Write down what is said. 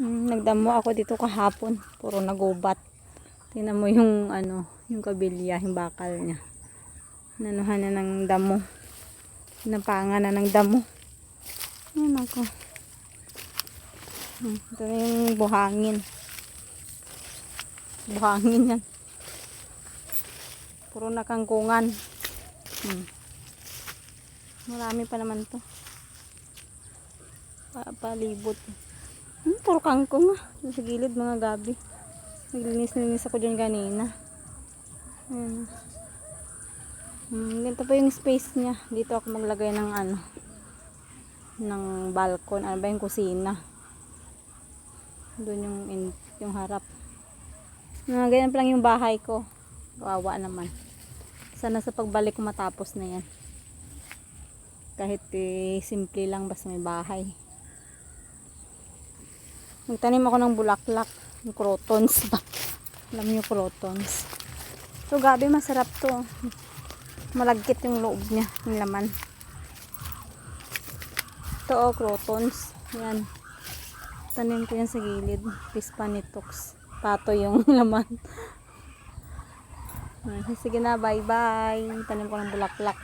Hmm, nagdamo ako dito kahapon. Puro nagubat. Tingnan mo yung ano, yung kabilya, yung bakal niya. Nanuhan na ng damo. Napanga na ng damo. Ayan ako. Hmm, ito na yung buhangin. Buhangin yan. Puro nakangkungan. Hmm. Marami pa naman to. Pa palibot. Puro kangkong ah. Sa gilid mga gabi. Naglinis-linis ako dyan kanina. Ayan. Hmm, ganito pa yung space niya. Dito ako maglagay ng ano ng balcon. Ano ba yung kusina? Doon yung, in, yung harap. Na, ganyan pa lang yung bahay ko. Kawawa naman. Sana sa pagbalik ko matapos na yan. Kahit eh, simple lang basta may bahay. Magtanim ako ng bulaklak. Yung crotons ba? Alam niyo crotons. So gabi masarap to. Malagkit yung loob niya. Yung laman. Ito oh, crotons. Yan. Tanim ko yan sa gilid. Pispanitox. Pato yung laman. Sige na, bye bye. Tanim ko ng bulaklak.